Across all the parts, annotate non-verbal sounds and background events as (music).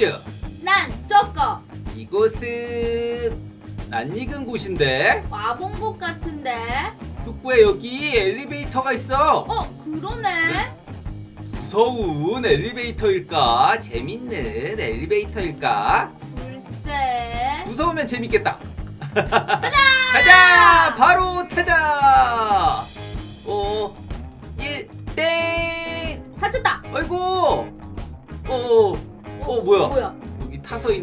쭈쭈 난 저거. 이곳은 낯익은 곳인데. 와본 곳 같은데. 뚝구야 여기 엘리베이터가 있어. 어 그러네. 무서운 엘리베이터일까? 재밌는 엘리베이터일까? 글쎄. 무서우면 재밌겠다. 가자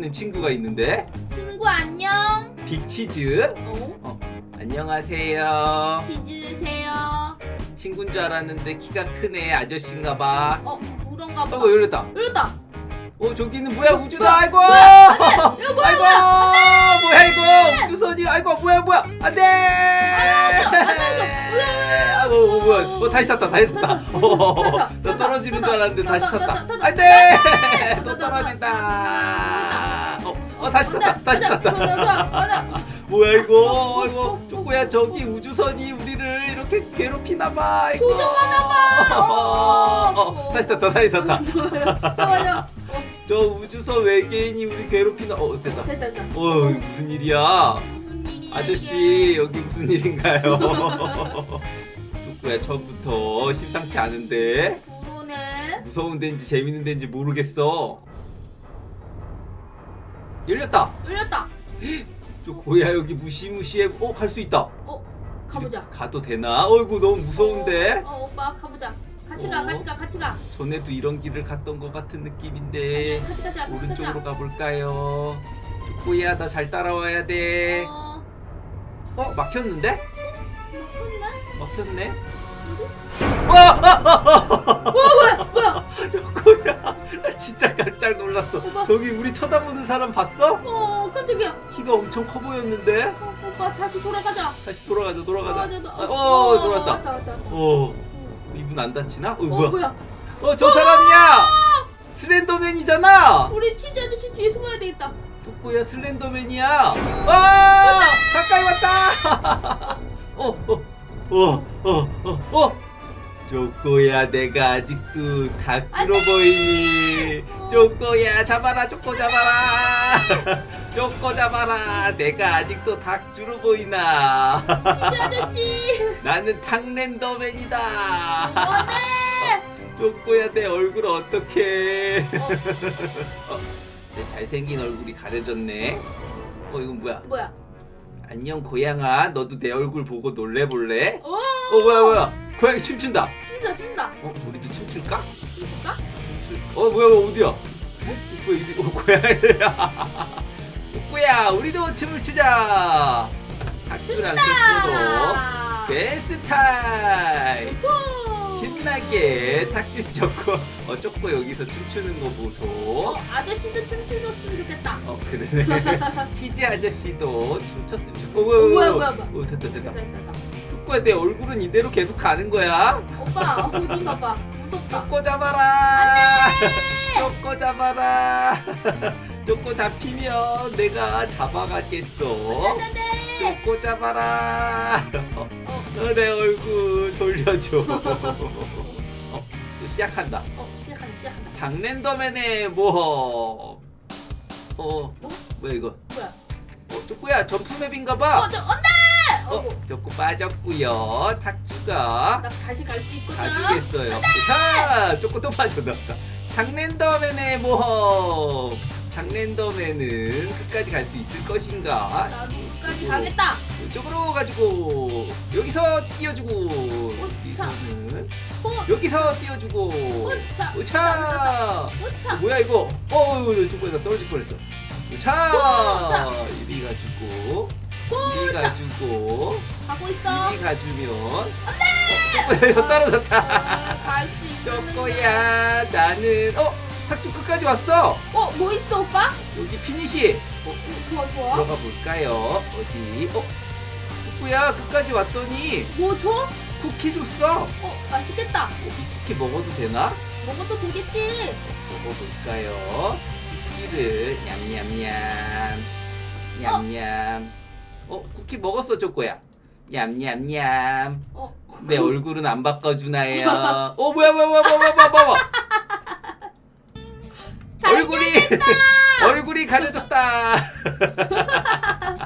있는 친구가 있는데? 친구 안녕. 빅치즈? 어? 안녕하세요. 치즈세요. 친구인 줄 알았는데 키가 크네 아저씨인가 봐. 어 그런가 봐. 아이고 열렸다. 열렸다. 어 저기는 뭐야 우주다 아이고! 이거 뭐야 아이고! 뭐야? 뭐야 이거? 우주선이 아이고 뭐야 뭐야? 안돼! 아이고 어, 뭐야? 어 다시 탔다 다시 탔다. 어, 나 떨어지는 줄 알았는데 다시 탔다 안돼! 또 떨어진다 어, 어 다시 탔다 다시 탔다. 뭐야 이거? 이거 쪼꼬야 저기 우주선이 우리를 이렇게 괴롭히나봐 아이고 조종하나봐. 어, 어, 다시 탔다 다시 탔다. 저 우주선 외계인이 우리 괴롭히나 어 됐다. 됐다 됐다. 어 무슨 일이야? 무슨 일이야 아저씨 여기 무슨 일인가요? (laughs) 쪼꼬야 처음부터? 심상치 않은데. 무서운 데인지 재밌는 데인지 모르겠어 열렸다 열렸다. (gasps) 쪼꼬야 여기 무시무시해 어 갈 수 있다 어 가보자. 가도 되나 어이구 너무 무서운데 어, 어 오빠 가보자. 같이 가 어? 같이 가 같이 가. 전에도 이런 길을 갔던 것 같은 아니, 느낌인데 같이 가자 같이 오른쪽으로 가자. 가볼까요 쪼꼬야 나 잘 따라와야 돼 어 어 막혔는데 막혔나? 막혔네 와 (laughs) 뭐야 뭐야? (laughs) 쪼꼬야 나 진짜 깜짝 놀랐어 오빠. 저기 우리 쳐다보는 사람 봤어? 어 깜짝이야. 키가 엄청 커 보였는데 어, 오빠 다시 돌아가자. 다시 돌아가자 돌아가자 어, 아, 어 돌아왔다 왔다 왔다. 왔다. 어 이분 안 다치나? 어 어 뭐야 뭐야? 어 저 사람이야 슬렌더맨이잖아 우리 치즈 아저씨 뒤에 숨어야 되겠다. 쪼꼬야 슬렌더맨이야 와 가까이 왔다 어어어어어 (laughs) 쪼꼬야 내가 아직도 닭주로 보이니. 쪼꼬야 잡아라 쪼꼬 잡아라. (laughs) 쪼꼬 잡아라. 내가 아직도 닭주로 보이나. 아저씨. (laughs) 나는 탕랜더맨이다. 쪼꼬야 (laughs) 내 얼굴 어떡해? 어 내 잘생긴 얼굴이 가려졌네. 어 이건 뭐야? 뭐야? 안녕 고양아. 너도 내 얼굴 보고 놀래볼래? 오. 어 뭐야 뭐야 고양이 춤춘다 춤다 춤다. 어 우리도 춤출까? 춤출까? 춤출 어 뭐야 뭐야 어디야 뭐야 이리 어 고양이야 (laughs) 꼬야 우리도 춤을 추자 학주랑 쪼꼬도 아. 댄스 타임 오. 신나게 탁주 쪼꼬 어 쪼꼬 여기서 춤추는 거 보소 어 아저씨도 춤추셨으면 좋겠다. 어 그러네 (laughs) 치즈 아저씨도 춤췄으면 좋 어, 어, 뭐야, 뭐야, 뭐야. 어 됐다 됐다 됐다 됐다. 쪼꼬야 내 얼굴은 이대로 계속 가는 거야. 오빠 어디 봐봐. 무섭다. 쪼꼬 잡아라. 쪼꼬 잡아라. (laughs) 쪼꼬 잡히면 내가 잡아가겠어. 안돼. 쪼꼬 잡아라. 어, 어, (laughs) 어, 내 얼굴 돌려줘. (laughs) 어, 또 시작한다. 어 시작한다 시작한다. 당랜더맨의 모험 어? 뭐야 이거? 뭐야? 어 쪼꼬야? 점프맵인가 봐. 어저 안돼. 어. 쪼꼬 빠졌구요 탁주가 나 다시 갈 수 있거든. 가주겠어요 자 쪼꼬 또 빠져나왔다 당랜더맨의 모험 당랜더맨은 끝까지 갈 수 있을 것인가 나도 끝까지 이쪽으로, 가겠다. 이쪽으로 가지고 여기서 띄워주고 어, 여기서는 어, 여기서 띄워주고 오차. 오차 오차. 뭐야 이거 어 쪼꼬야 나 떨어질 뻔했어 오차 오차. 이리 가지고 오, 이리 차. 가지고 가고 있어. 이리 가주면 안돼 여기서 떨어졌다 아, 갈수 있었는데. 쪼꼬야 나는 어 탁주 끝까지 왔어 어, 뭐 있어, 오빠? 여기 피니시 어, 어, 좋아, 좋아. 들어가 볼까요 어디 어 쪼꼬야 끝까지 왔더니 뭐 줘? 쿠키 줬어 어, 어, 맛있겠다. 이 쿠키 먹어도 되나 먹어도 되겠지? 먹어볼까요 쿠키를 냠냠냠 냠냠 어 쿠키 먹었어 쪼꼬야 냠냠냠 어, 내 얼굴은 안 바꿔주나요 어 뭐야 뭐야 뭐야 뭐야 뭐야 뭐야 얼굴이 (laughs) 얼굴이 가려졌다.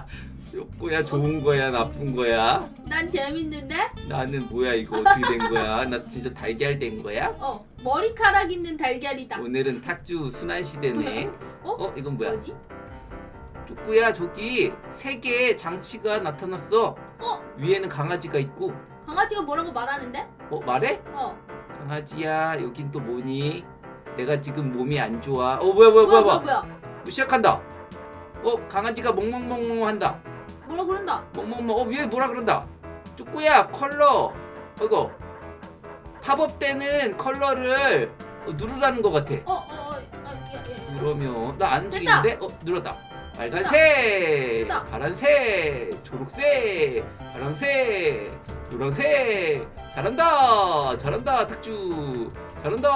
(laughs) 쪼꼬야 좋은 거야 나쁜 거야? 난 재밌는데? 나는 뭐야 이거 어떻게 된 거야? 나 진짜 달걀 된 거야? 어 머리카락 있는 달걀이다. 오늘은 탁주 순환 시대네. 어? 어 이건 뭐야? 뭐지? 쪼꼬야 저기 세 개의 장치가 나타났어. 어 위에는 강아지가 있고. 강아지가 뭐라고 말하는데? 어 말해? 어 강아지야 여긴 또 뭐니? 내가 지금 몸이 안 좋아. 어 뭐야 뭐야 뭐야 뭐야 뭐야 시작한다. 어 강아지가 멍멍멍멍 한다. 뭐라 그런다. 멍멍멍 어 위에 뭐라 그런다. 쪼꼬야 컬러. 이거 팝업 되는 컬러를 어, 누르라는 것 같아. 어어어 어, 아, 야, 야, 야. 그러면 나 안 움직이는데? 어 눌렀다. 빨간색, 됐다. 파란색, 초록색, 파란색, 노란색. 잘한다, 잘한다, 탁주. 잘한다.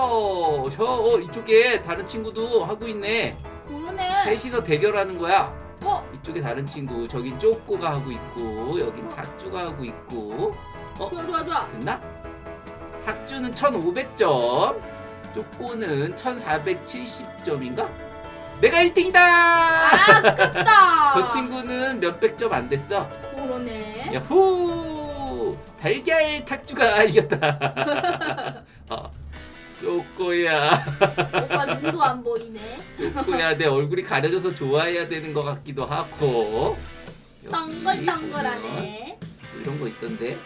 저 어, 이쪽에 다른 친구도 하고 있네. 그러네. 셋이서 대결하는 거야. 어 이쪽에 다른 친구, 저기 쪼꼬가 하고 있고, 여긴 어. 탁주가 하고 있고. 어, 좋아 좋아 좋아. 됐나? 탁주는 1,500점, 쪼꼬는 1,470점인가? 내가 1등이다! 아깝다. (laughs) 저 친구는 몇백 점 안 됐어. 그러네. 야호! 달걀 탁주가 (laughs) 이겼다. (laughs) 어, 쪼꼬야, 오빠 눈도 안 보이네. 쪼꼬야, 내 얼굴이 가려져서 좋아해야 되는 것 같기도 하고. 여기. 보면 이런 거 있던데.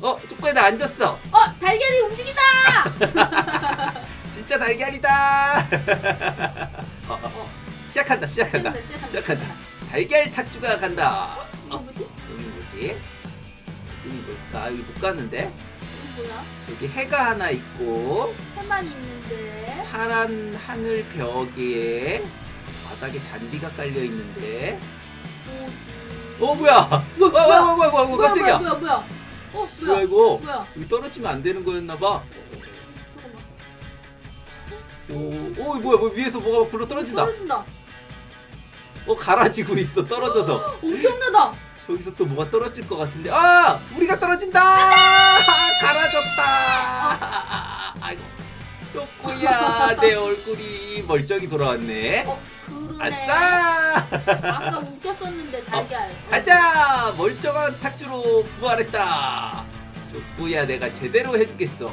어, 쪼꼬야 나 앉았어. 어 달걀이 움직인다. 진짜 달걀이다. 어, 어, 어 시작한다, 시작한다, 시작한다 시작한다. 시작한다. 달걀 탁주가 간다. 이거 뭐지? 여기 뭐지? 여기는 뭘까? 여기 못 가는데? 이거 뭐야? 여기 해가 하나 있고 해만 있는데. 파란 하늘 벽에 바닥에 잔디가 깔려 있는데. 뭐지? 어 뭐야? 와 뭐야? 와와와와 뭐야 깜짝이야. 뭐야 뭐야? 어 뭐야 뭐야? 이거? 뭐야? 여기 떨어지면 안 되는 거였나 봐. 잠깐만. 오, 오 뭐야? 뭐 위에서 뭐가 굴러 떨어진다. 떨어진다. 어 가라지고 있어 떨어져서. 엄청나다. 저기서 또 뭐가 떨어질 것 같은데. 아 우리가 떨어진다. 가라졌다. 아이고. 쪼꼬야 내 얼굴이 멀쩡히 돌아왔네. 어 그러네. 아싸! 아까 웃겼었는데 달걀. 가자! 멀쩡한 탁주로 부활했다. 쪼꼬야 내가 제대로 해주겠어.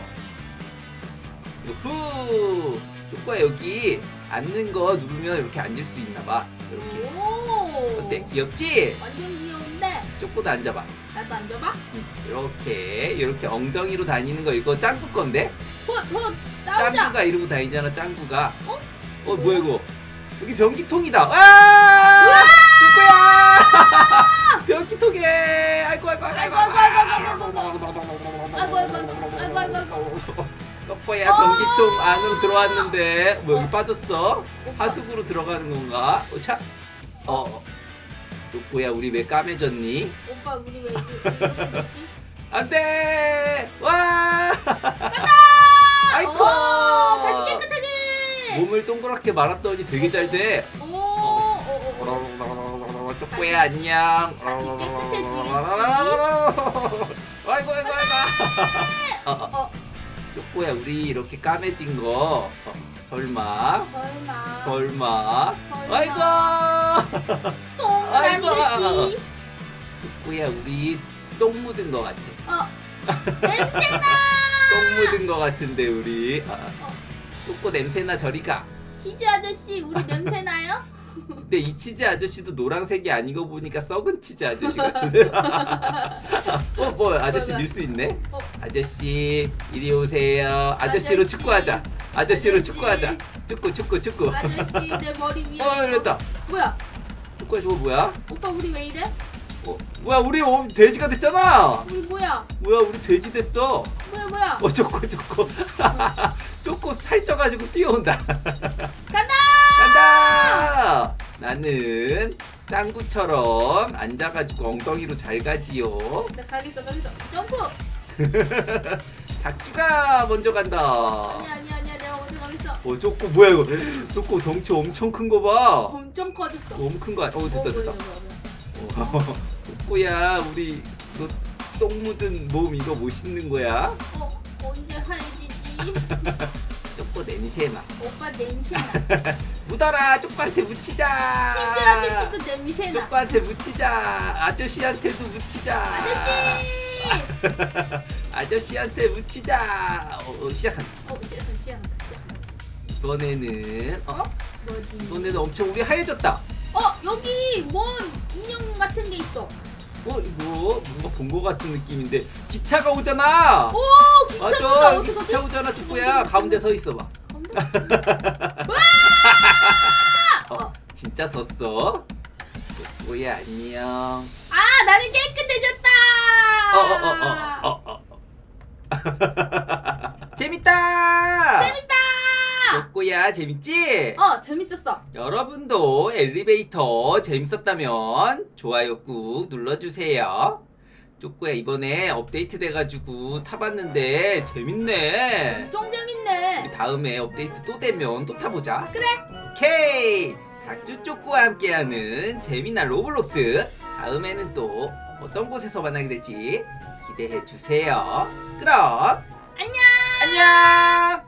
유후! 쪼꼬야 여기 앉는 거 누르면 이렇게 앉을 수 있나 봐. 이렇게. 오. 어때? 귀엽지? 완전 귀여운데. 쪼꼬도 앉아봐. 나도 앉아봐. 응, 이렇게 이렇게 엉덩이로 다니는 거 이거 짱구 건데? 헛헛 싸우자. 짱구가 이러고 다니잖아 짱구가. 어? 어 뭐야 이거? 여기 변기통이다. 아! 쪼꼬야! (laughs) 변기통에. 아이고 아이고 아이고 아이고, 아이고, 아이고, 아이고, 아이고, 아이고, 아이고, (laughs) 아이고, 아이고. 어! 변기통 안으로 들어왔는데 뭐 여기 어. 빠졌어? 하수구로 들어가는 건가? 어, 차. 어. 쪼꼬야 우리 왜 까매졌니? 오빠 우리 왜 이렇게 (laughs) 됐지? 안돼! 와! 아이고! 오, 다시 깨끗하게. 몸을 동그랗게 말았더니 되게 잘 돼. 오, 오, 오, 오. 쪼꼬야 안녕. 다시 깨끗해지겠지? 아이고 아이고 아이고. 쪼꼬야 우리 이렇게 까매진 거 어, 설마 설마. 설마 설마. 아이고 (laughs) 똥은 아이고. 아니겠지? 쪼꼬야 우리 똥 묻은 거 같아. 어, (laughs) 냄새나. 똥 묻은 거 같은데 우리. 아, 어. 쪼꼬 냄새나 저리 가. 치즈 아저씨, 우리 냄새 나요? 근데 이 치즈 아저씨도 노란색이 아니고 보니까 썩은 치즈 아저씨 같은데. (laughs) 어, 뭐 아저씨 밀 수 있네. 어. 아저씨 이리 오세요. 아저씨로 아저씨. 축구하자. 아저씨로 아저씨. 축구하자. 축구 축구 축구. 아저씨 내 머리 위에. 어 이랬다. 뭐야? 축구야 저거 뭐야? 오빠 우리 왜 이래? 어 뭐야 우리 어, 돼지가 됐잖아. 우리 뭐야? 뭐야 우리 돼지 됐어. 뭐야 뭐야? 어 쪼꼬 쪼꼬. 쪼꼬 살쪄가지고 뛰어온다. 나는 짱구처럼 앉아가지고 엉덩이로 잘 가지요. 나 가겠어 가겠어. 점프. (laughs) 닭주가 먼저 간다. 아니야 아니야 아니야 내가 먼저 가겠어. 어 쪼꼬 뭐야 이거? 쪼꼬 덩치 엄청 큰 거 봐. 엄청 커졌어. 너무 큰 거 아니야? 어 어, 됐다 뭐야, 됐다. 어, (laughs) 쪼꼬야 우리 너 똥 묻은 몸 이거 못 씻는 거야? 어 언제 하얘지지? 쪼꼬 (laughs) 냄새 나 오빠 냄새 나. 묻어라 쪼꼬한테 묻히자 시즈 아저씨도 냄새나. 쪼꼬한테 묻히자 아저씨한테도 묻히자 아저씨. (laughs) 아저씨한테 묻히자 어, 어, 시작한다 어 시작한다 시작한다 시작한다. 이번에는 어, 어? 뭐지? 이번에는 엄청 우리 하얘졌다 어 여기 뭔 인형 같은 게 있어. 어 이거 뭔가 본 거 같은 느낌인데 기차가 오잖아 오 기차 맞아. 여기? 기차 오잖아 쪼꼬야 가운데 서 있어봐 어, 어. (laughs) 진짜 섰어 쪼꼬야 안녕 아 나는 깨끗해졌다. 어, 어어어어어 (laughs) 재밌다 재밌다. 쪼꼬야 재밌지? 어 재밌었어. 여러분도 엘리베이터 재밌었다면 좋아요 꾹 눌러주세요. 쪼꼬야 이번에 업데이트 돼가지고 타봤는데 재밌네. 엄청 재밌네. 우리 다음에 업데이트 또 되면 또 타보자. 그래. 오케이. 닭주 쪽과 함께하는 재미난 로블록스 다음에는 또 어떤 곳에서 만나게 될지 기대해 주세요. 그럼 안녕. 안녕.